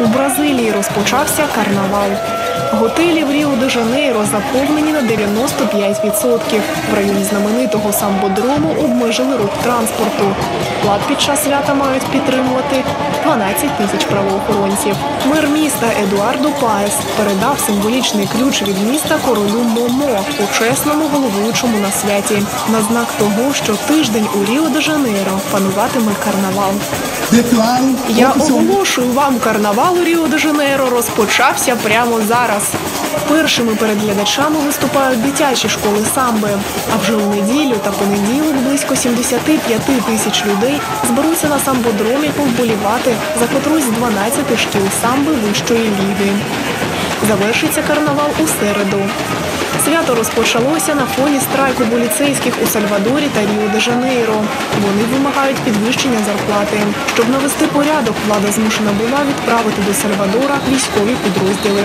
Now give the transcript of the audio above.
У Бразилії розпочався карнавал. Готелі в Ріо-де-Жанейро заповнені на 95%. В районі знаменитого самбодрому обмежили рух транспорту. Плат під час свята мають підтримувати 12 тисяч правоохоронців. Мер міста Едуардо Паес передав символічний ключ від міста королю Момо, почесному головуючому на святі, на знак того, що тиждень у Ріо-де-Жанейро пануватиме карнавал. Я оголошую вам карнавал у Ріо-де-Жанейро розпочався прямо зараз. Першими перед глядачами виступають дитячі школи самби. А вже у неділю та понеділок близько 75 тисяч людей зберуться на самбодромі повболівати за котрусь з 12 шкіл самби вищої ліги. Завершиться карнавал у середу. Свято розпочалося на фоні страйку поліцейських у Сальвадорі та Ріо-де-Жанейро. Вони вимагають підвищення зарплати. Щоб навести порядок, влада змушена була відправити до Сальвадора військові підрозділи.